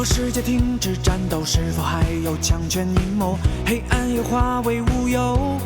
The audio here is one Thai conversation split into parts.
若世界停止战斗，是否还有强权阴谋？黑暗也化为乌有。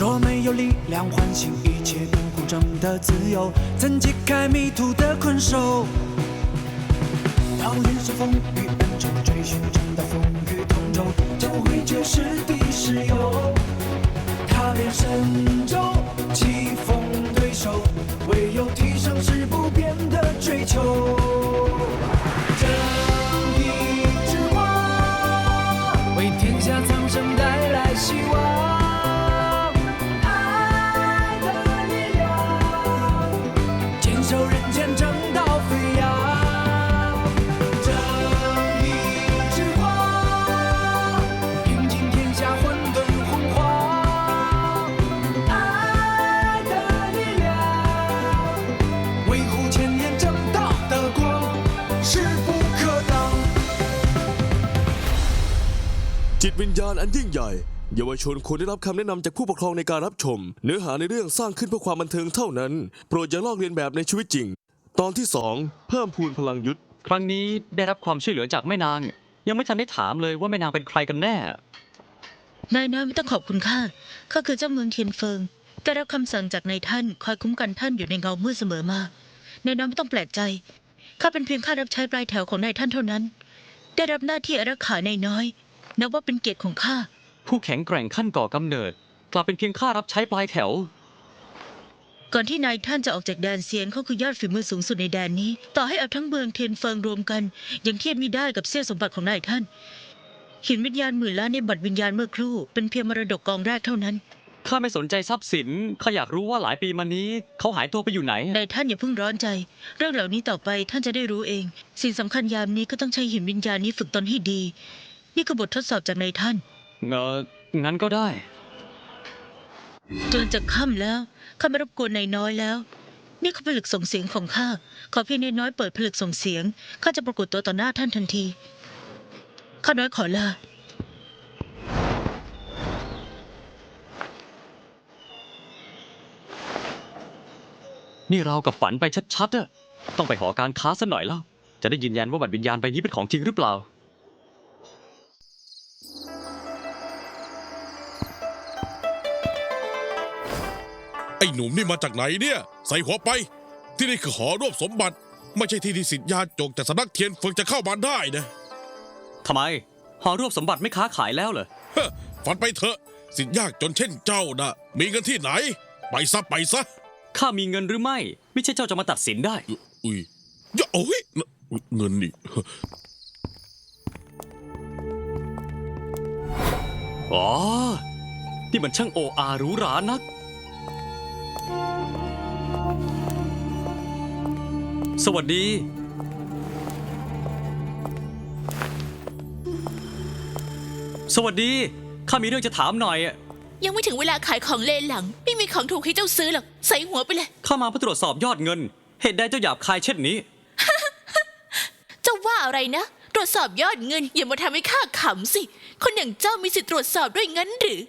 若没有力量唤醒一切不公正的自由，怎解开迷途的困兽？当人生风雨恩仇，追寻真的风雨同舟，将会绝世 วิญญาณอันยิ่งใหญ่ เยาวชนควรได้รับคำแนะนำจากผู้ปกครองในการรับชม เนื้อหาในเรื่องสร้างขึ้นเพื่อความบันเทิงเท่านั้น โปรดอย่าลอกเลียนแบบในชีวิตจริง ตอนที่2เพิ่มพูนพลังยุทธครั้งนี้ได้รับความช่วยเหลือจากแม่นาง ยังไม่ทันได้ถามเลยว่าแม่นางเป็นใครกันแน่ นายน้อยไม่ต้องขอบคุณข้าข้าคือเจ้าเมืองเทียนเฟิงได้รับคำสั่งจากนายท่านคอยคุ้มกันท่านอยู่ในเงามืดเสมอมานายน้อยไม่ต้องแปลกใจข้าเป็นเพียงข้ารับใช้ปลายแถวของนายท่านเท่านั้น ได้รับหน้าที่อารักขานายน้อย นับว่าเป็นเกียรติของข้า ผู้แข็งแกร่งขั้นก่อกำเนิด กลับเป็นเพียงข้ารับใช้ปลายแถว ก่อนที่นายท่านจะออกจากแดนเซียนเขาคือยอดฝีมือสูงสุดในแดนนี้ ต่อให้เอาทั้งเมืองเทียนเฟิงรวมกัน ยังเทียบไม่ได้กับเสี้ยวสมบัติของนายท่านหินวิญญาณหมื่นล้านในบัตรวิญญาณเมื่อครู่ เป็นเพียงมรดกกองแรกเท่านั้น ข้าไม่สนใจทรัพย์สิน ข้าอยากรู้ว่าหลายปีมานี้ เขาหายตัวไปอยู่ไหน นายท่านอย่าเพิ่งร้อนใจ เรื่องเหล่านี้ต่อไปท่านจะได้รู้เอง สิ่งสำคัญยามนี้ก็ต้องใช้หินวิญญาณนี้ฝึกตนให้ดี นี่คือบททดสอบจากนายท่านเงองั้นก็ได้ จนจะค่ำแล้วข้าไม่รบกวนนายน้อยแล้ว นี่คือผลึกส่งเสียงของข้าขอเพียงนายน้อยเปิดผลึกส่งเสียงข้าจะปรากฏตัวต่อหน้าท่านทันทีข้าน้อยขอลานี่เรากับฝันไปชัดๆอะต้องไปหอการค้าซะหน่อยแล้ว จะได้ยืนยันว่าบัตรวิญญาณใบนี้เป็นของจริงหรือเปล่า ไอ้หนุ่มนี่มาจากไหนเนี่ย ใส่หัวไป ที่นี่คือหอรวบสมบัติ ไม่ใช่ที่ที่สิทธิยาจกจากสำนักเทียนเฟิงจะเข้ามาได้นะทำไม หอรวบสมบัติไม่ค้าขายแล้วเหรอเฮ้อฝันไปเถอะ สิทธิยากจนเช่นเจ้านะมีเงินที่ไหน ไปซะไปซะข้ามีเงินหรือไม่ ไม่ใช่เจ้าจะมาตัดสินได้ อุ้ยอย่าโอ้ยเงินนี่อ๋อ นี่มันช่างโออาหรูหรานัก สวัสดี สวัสดี ข้ามีเรื่องจะถามหน่อยอะยังไม่ถึงเวลาขายของเลนหลัง ไม่มีของถูกให้เจ้าซื้อหรอกใส่หัวไปเลย ข้ามาเพื่อตรวจสอบยอดเงิน เหตุใดเจ้าหยาบคายเช่นนี้ เจ้าว่าอะไรนะ ตรวจสอบยอดเงิน อย่ามาทำให้ข้าขำสิ คนอย่างเจ้ามีสิทธิ์ตรวจสอบด้วยงั้นหรือ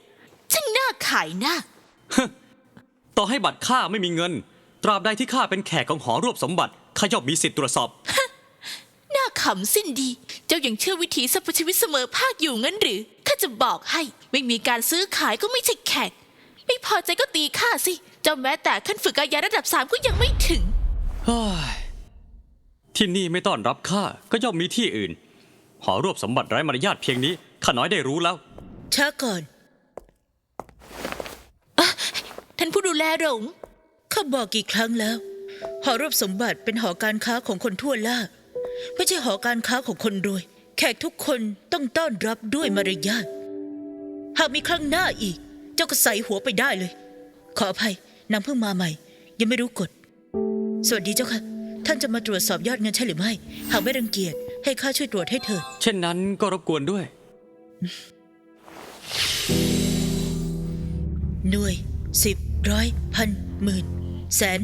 ช่างน่าขายหน้า ต่อให้บัตรข้าไม่มีเงิน ตราบใดที่ข้าเป็นแขกของหอรวบสมบัติ ข้าย่อมมีสิทธิ์ตรวจสอบน่าขำสิ้นดี เจ้ายังเชื่อวิถีสรรพชีวิตเสมอภาคอยู่งั้นหรือ ข้าจะบอกให้ ไม่มีการซื้อขายก็ไม่ใช่แขก ไม่พอใจก็ตีข้าสิ เจ้าแม้แต่ขั้นฝึกกายาระดับสามก็ยังไม่ถึง เฮ้ยที่นี่ไม่ต้อนรับข้าก็ย่อมมีที่อื่น หอรวบสมบัติไร้มารยาทเพียงนี้ข้าน้อยได้รู้แล้ว ช้าก่อน ท่านผู้ดูแลหลง ข้าบอกกี่ครั้งแล้ว หอรวบสมบัติเป็นหอการค้าของคนทั่วล่าไม่ใช่หอการค้าของคนรวย แขกทุกคนต้องต้อนรับด้วยมารยาทหากมีครั้งหน้าอีก เจ้าก็ใส่หัวไปได้เลย ขออภัยนางเพิ่งมาใหม่ ยังไม่รู้กฎ สวัสดีเจ้าค่ะ ท่านจะมาตรวจสอบยอดเงินใช่หรือไม่ หากไม่รังเกียจให้ข้าช่วยตรวจให้เถิดเช่นนั้นก็รบกวนด้วย หน่วยสิบร้อยพันหมื่นแสน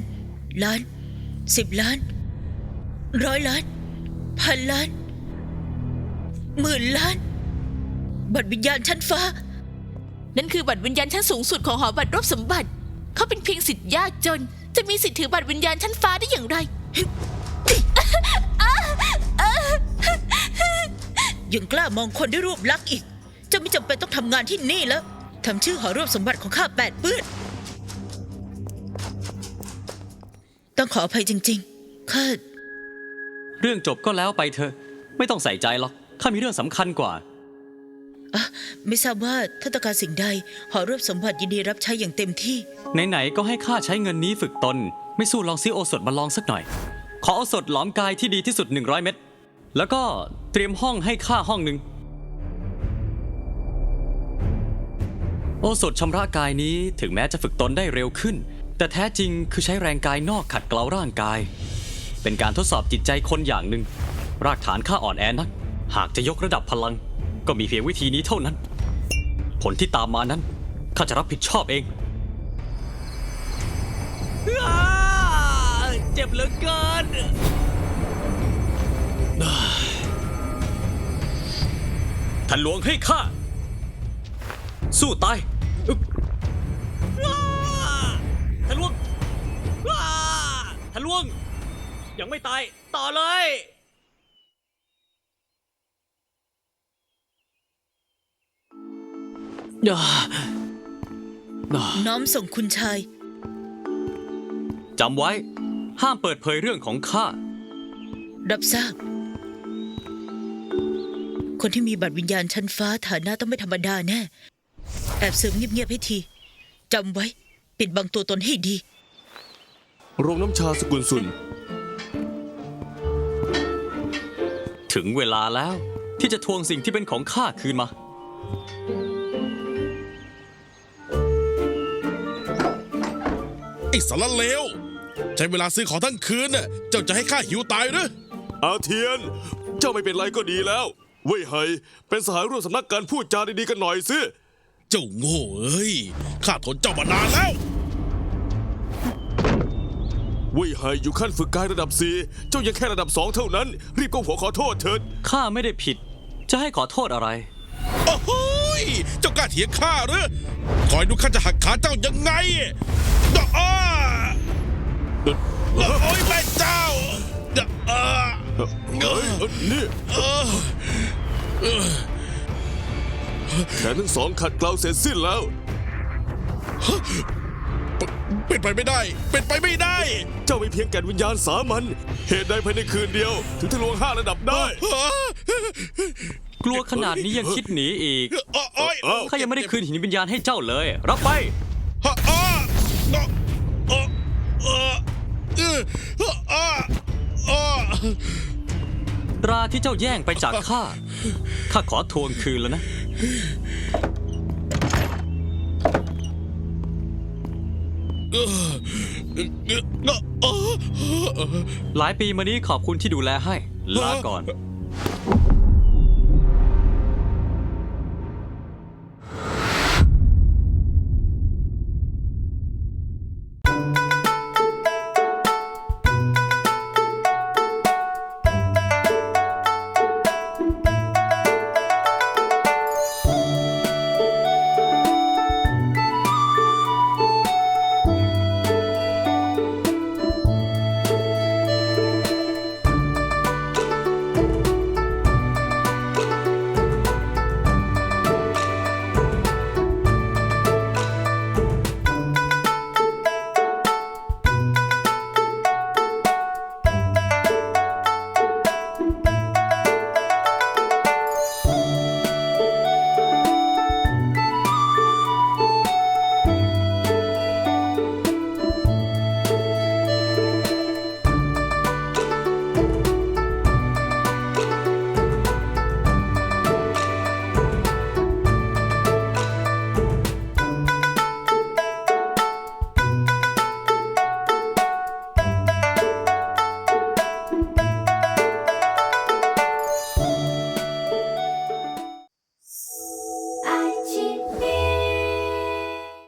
ล้านสิบล้าน ร้อยล้าน พันล้าน หมื่นล้าน บัตรวิญญาณชั้นฟ้า นั่นคือบัตรวิญญาณชั้นสูงสุดของหอบัตรรบสมบัติ เขาเป็นเพียงสิทธิ์ยากจน จะมีสิทธิ์ถือบัตรวิญญาณชั้นฟ้าได้อย่างไร ยังกล้ามองคนด้วยรูปลักษณ์อีก เจ้าไม่จำเป็นต้องทำงานที่นี่แล้วทำชื่อหอรวบสมบัติของข้าแปดเปื้อน ต้องขออภัยจริงๆข้าเรื่องจบก็แล้วไปเถอะ ไม่ต้องใส่ใจหรอกข้ามีเรื่องสำคัญกว่า อะไม่ทราบว่าถ้าต้องการสิ่งใด หอรวบสมบัติยินดีรับใช้อย่างเต็มที่ ไหนๆก็ให้ข้าใช้เงินนี้ฝึกตน ไม่สู้ลองซื้อโอสถมาลองสักหน่อย ขอโอสถหลอมกายที่ดีที่สุด 100 เม็ดแล้วก็เตรียมห้องให้ข้าห้องหนึ่งโอสถชำระกายนี้ถึงแม้จะฝึกตนได้เร็วขึ้น แต่แท้จริงคือใช้แรงกายนอกขัดเกลาร่างกาย เป็นการทดสอบจิตใจคนอย่างหนึ่ง รากฐานข้าอ่อนแอนัก หากจะยกระดับพลัง ก็มีเพียงวิธีนี้เท่านั้น ผลที่ตามมานั้นข้าจะรับผิดชอบเอง เจ็บเหลือเกิน ท่านหลวงให้ข้า สู้ตายอึ๊บ ท่านหลวง ยังไม่ตาย ต่อเลยน้อมส่งคุณชาย จำไว้ ห้ามเปิดเผยเรื่องของข้า รับทราบ คนที่มีบัตรวิญญาณชั้นฟ้าฐานะต้องไม่ธรรมดาแน่ แอบเสริมเงียบๆให้ทีจำไว้ ปิดบังตัวตนให้ดี โรงน้ำชาสกุลสุน ถึงเวลาแล้วที่จะทวงสิ่งที่เป็นของข้าคืนมา ไอ้สารเลว ใช้เวลาซื้อของทั้งคืนน่ะเจ้าจะให้ข้าหิวตายหรืออาเทียน เจ้าไม่เป็นไรก็ดีแล้ว เว่ยไฮเป็นสหายร่วมสำนักการพูดจาดีๆกันหน่อยสิ เจ้าโง่เอ้ย ข้าทนเจ้ามานานแล้ว เว่ยไฮอยู่ขั้นฝึกกายระดับสี่เจ้ายังแค่ระดับสองเท่านั้น รีบก้มหัวขอโทษเถิดข้าไม่ได้ผิด จะให้ขอโทษอะไร โอ้โหยเจ้ากล้าเถียงข้าหรือคอยดูข้าจะหักขาเจ้ายังไงดอกอ้าโอ้ยแม่เจ้าดอกอ้าเอ้ยเอ้ยนี่แขนทั้งสองขัดเกลาเสร็จสิ้นแล้ว เป็นไปไม่ได้ เป็นไปไม่ได้ เจ้าไม่เพียงแก่นวิญญาณสามัญเหตุใดภายในคืนเดียว ถึงทะลวงห้าระดับได้ กลัวขนาดนี้ยังคิดหนีอีกโอ้ยเอ้า ข้ายังไม่ได้คืนหินวิญญาณให้เจ้าเลย รับไป ฮะอ้าอ้าอ้าอ้าอ้าอ้าตราที่เจ้าแย่งไปจากข้า ข้าขอทวงคืนแล้วนะ หลายปีมานี้ขอบคุณที่ดูแลให้ ลาก่อน